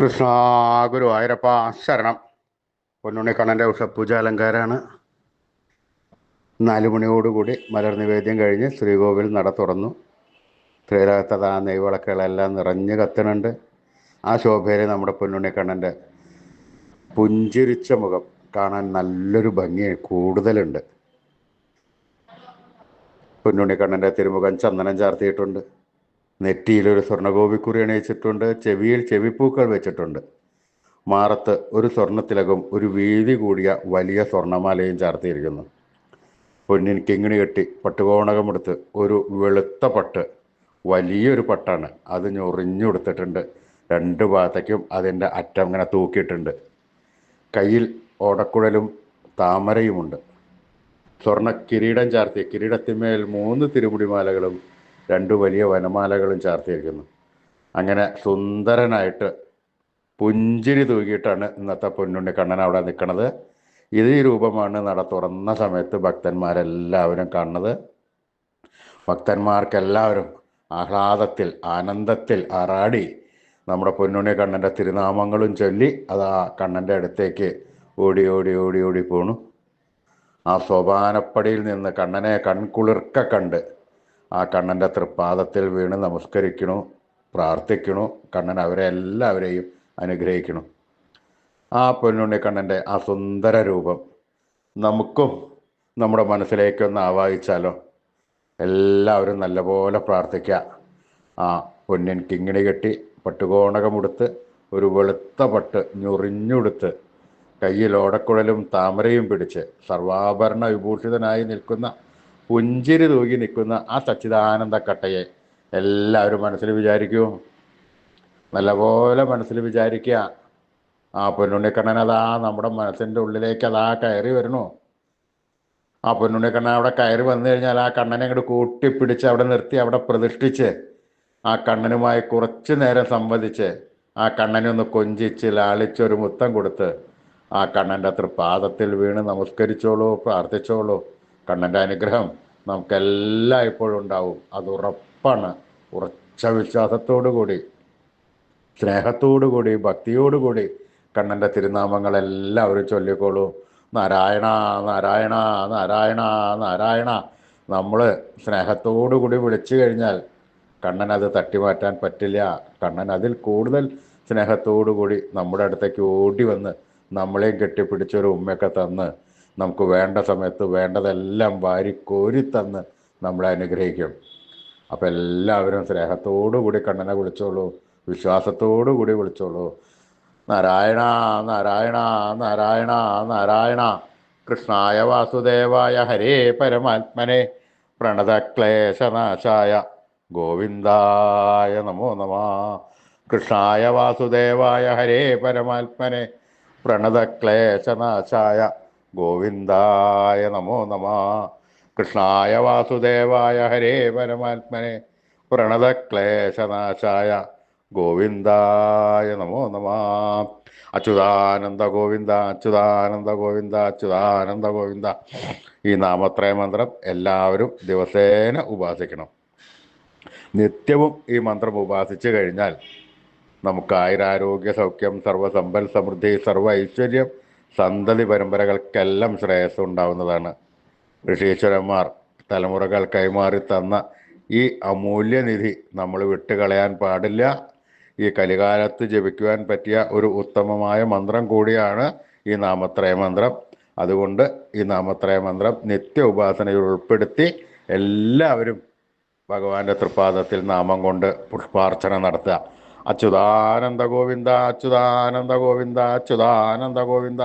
കൃഷ്ണ ഗുരു ആയിരപ്പ ശരണം. പൊന്നുണ്ണിക്കണ്ണന്റെ ഉഷപ്പൂജ അലങ്കാരമാണ് നാലു മണിയോടുകൂടി മലർ നിവേദ്യം കഴിഞ്ഞ് ശ്രീകോവിൽ നട തുറന്നു. ശ്രീരകത്തത് ആ നെയ്വിളക്കുകളെല്ലാം നിറഞ്ഞ് കത്തുന്നുണ്ട്. ആ ശോഭയിൽ നമ്മുടെ പൊന്നുണ്ണിക്കണ്ണന്റെ പുഞ്ചിരിച്ച മുഖം കാണാൻ നല്ലൊരു ഭംഗി കൂടുതലുണ്ട്. പൊന്നുണ്ണിക്കണ്ണന്റെ തിരുമുഖം ചന്ദനം ചാർത്തിയിട്ടുണ്ട്. നെറ്റിയിലൊരു സ്വർണഗോപിക്കുറി അണിയിച്ചിട്ടുണ്ട് ചെവിയിൽ ചെവിപ്പൂക്കൾ വെച്ചിട്ടുണ്ട്. മാറത്ത് ഒരു സ്വർണത്തിലകം ഒരു വീതി കൂടിയ വലിയ സ്വർണമാലയും ചാർത്തിയിരിക്കുന്നു. പൊന്നിൻ കിങ്ങിണി കെട്ടി പട്ടുകോണകമെടുത്ത് ഒരു വെളുത്ത പട്ട് വലിയൊരു പട്ടാണ്. അത് ഞൊറിഞ്ഞുകൊടുത്തിട്ടുണ്ട് രണ്ട് ഭാഗത്തേക്കും അതിന്റെ അറ്റം ഇങ്ങനെ തൂക്കിയിട്ടുണ്ട്. കയ്യിൽ ഓടക്കുഴലും താമരയുമുണ്ട്. സ്വർണ കിരീടം ചാർത്തി കിരീടത്തിന്മേൽ മൂന്ന് തിരുമുടിമാലകളും രണ്ട് വലിയ വനമാലകളും ചാർത്തിയിരിക്കുന്നു. അങ്ങനെ സുന്ദരനായിട്ട് പുഞ്ചിരി തൂക്കിയിട്ടാണ് ഇന്നത്തെ പൊന്നുണ്ണി കണ്ണൻ അവിടെ നിൽക്കുന്നത് ഇത് രൂപമാണ് നട തുറന്ന സമയത്ത് ഭക്തന്മാരെല്ലാവരും കാണുന്നത്. ഭക്തന്മാർക്കെല്ലാവരും ആഹ്ലാദത്തിൽ ആനന്ദത്തിൽ ആറാടി നമ്മുടെ പൊന്നുണ്ണി കണ്ണന്റെ തിരുനാമങ്ങളും ചൊല്ലി അത് ആ കണ്ണന്റെ അടുത്തേക്ക് ഓടി ഓടി ഓടി ഓടി പോണു. ആ സോപാനപ്പടിയിൽ നിന്ന് കണ്ണനെ കൺകുളിർക്ക കണ്ട് ആ കണ്ണന്റെ തൃപ്പാദത്തിൽ വീണ് നമസ്കരിക്കണു പ്രാർത്ഥിക്കണു കണ്ണൻ അവരെ എല്ലാവരെയും അനുഗ്രഹിക്കണു. ആ പൊന്നുണ്ണി കണ്ണന്റെ ആ സുന്ദര രൂപം നമുക്കും നമ്മുടെ മനസ്സിലേക്കൊന്ന് ആവാഹിച്ചാലോ? എല്ലാവരും നല്ലപോലെ പ്രാർത്ഥിക്കുക ആ പൊന്നിൻ കിങ്ങിണി കെട്ടി പട്ടുകോണകമുടുത്ത് ഒരു വെളുത്ത പട്ട് ഞൊറിഞ്ഞുടുത്ത് കയ്യിൽ ഓടക്കുഴലും താമരയും പിടിച്ച് സർവാഭരണ വിഭൂഷിതനായി നിൽക്കുന്ന പുഞ്ചിരി തൂകി നിൽക്കുന്ന ആ സച്ചിദാനന്ദ കട്ടയെ എല്ലാവരും മനസ്സിൽ വിചാരിക്കൂ. നല്ലപോലെ മനസ്സിൽ വിചാരിക്കുക. ആ പൊന്നുണ്ണിക്കണ്ണൻ അതാ നമ്മുടെ മനസ്സിന്റെ ഉള്ളിലേക്ക് അതാ കയറി വരണു ആ പൊന്നുണ്ണിക്കണ്ണൻ അവിടെ കയറി വന്നു കഴിഞ്ഞാൽ ആ കണ്ണനെ അങ്ങോട്ട് കൂട്ടിപ്പിടിച്ച് അവിടെ നിർത്തി അവിടെ പ്രതിഷ്ഠിച്ച് ആ കണ്ണനുമായി കുറച്ചു നേരം സംവദിച്ച് ആ കണ്ണനെ ഒന്ന് കൊഞ്ചിച്ച് ലാളിച്ച് ഒരു മുത്തം കൊടുത്ത് ആ കണ്ണന്റെ അത്ര പാദത്തിൽ വീണ് നമസ്കരിച്ചോളൂ പ്രാർത്ഥിച്ചോളൂ. കണ്ണന്റെ അനുഗ്രഹം നമുക്കെല്ലാം ഇപ്പോഴും ഉണ്ടാവും. അത് ഉറപ്പാണ്. ഉറച്ച വിശ്വാസത്തോടു കൂടി സ്നേഹത്തോടു കൂടി ഭക്തിയോടുകൂടി കണ്ണന്റെ തിരുനാമങ്ങളെല്ലാം അവർ ചൊല്ലിക്കോളൂ. നാരായണ നാരായണ നാരായണ നാരായണ. നമ്മൾ സ്നേഹത്തോടു കൂടി വിളിച്ചു കഴിഞ്ഞാൽ കണ്ണൻ അത് തട്ടിമാറ്റാൻ പറ്റില്ല. കണ്ണൻ അതിൽ കൂടുതൽ സ്നേഹത്തോടു കൂടി നമ്മുടെ അടുത്തേക്ക് ഓടി വന്ന് നമ്മളെയും കെട്ടിപ്പിടിച്ചൊരു ഉമ്മയൊക്കെ തന്ന് നമുക്ക് വേണ്ട സമയത്ത് വേണ്ടതെല്ലാം വാരിക്കോരി കോരി തന്ന് നമ്മളെ അനുഗ്രഹിക്കും. അപ്പം എല്ലാവരും സ്നേഹത്തോടു കൂടി കണ്ണനെ വിളിച്ചോളൂ വിശ്വാസത്തോടു കൂടി വിളിച്ചോളൂ. നാരായണ നാരായണ നാരായണ നാരായണ. കൃഷ്ണായ വാസുദേവായ ഹരേ പരമാത്മനെ. പ്രണതക്ലേശനാശായ ഗോവിന്ദായ നമോ നമ. കൃഷ്ണായ വാസുദേവായ ഹരേ പരമാത്മനെ. പ്രണതക്ലേശനാശായ ഗോവിന്ദായ നമോ നമ. കൃഷ്ണായ വാസുദേവായ ഹരേ പരമാത്മനെ. പ്രണതക്ലേശനാശായ ഗോവിന്ദായ നമോ നമ. അച്യുതാനന്ദ ഗോവിന്ദ അച്യുതാനന്ദ ഗോവിന്ദ അച്യുതാനന്ദ ഗോവിന്ദ. ഈ നാമത്രയ മന്ത്രം എല്ലാവരും ദിവസേന ഉപാസിക്കണം. നിത്യവും ഈ മന്ത്രം ഉപാസിച്ചു കഴിഞ്ഞാൽ നമുക്ക് ആയുരാരോഗ്യ സൗഖ്യം സർവസമ്പൽ സമൃദ്ധി സർവ ഐശ്വര്യം സന്തതി പരമ്പരകൾക്കെല്ലാം ശ്രേയസ് ഉണ്ടാവുന്നതാണ് ഋഷീശ്വരന്മാർ തലമുറകൾ കൈമാറി തന്ന ഈ അമൂല്യനിധി നമ്മൾ വിട്ടുകളയാൻ പാടില്ല. ഈ കലികാലത്ത് ജപിക്കുവാൻ പറ്റിയ ഒരു ഉത്തമമായ മന്ത്രം കൂടിയാണ് ഈ നാമത്രയ മന്ത്രം. അതുകൊണ്ട് ഈ നാമത്രയ മന്ത്രം നിത്യ ഉപാസനയിൽ ഉൾപ്പെടുത്തി എല്ലാവരും ഭഗവാന്റെ തൃപ്പാദത്തിൽ നാമം കൊണ്ട് പുഷ്പാർച്ചന നടത്തുക. അച്യുതാനന്ദ ഗോവിന്ദ അച്യുതാനന്ദ ഗോവിന്ദ അച്യുതാനന്ദ ഗോവിന്ദ.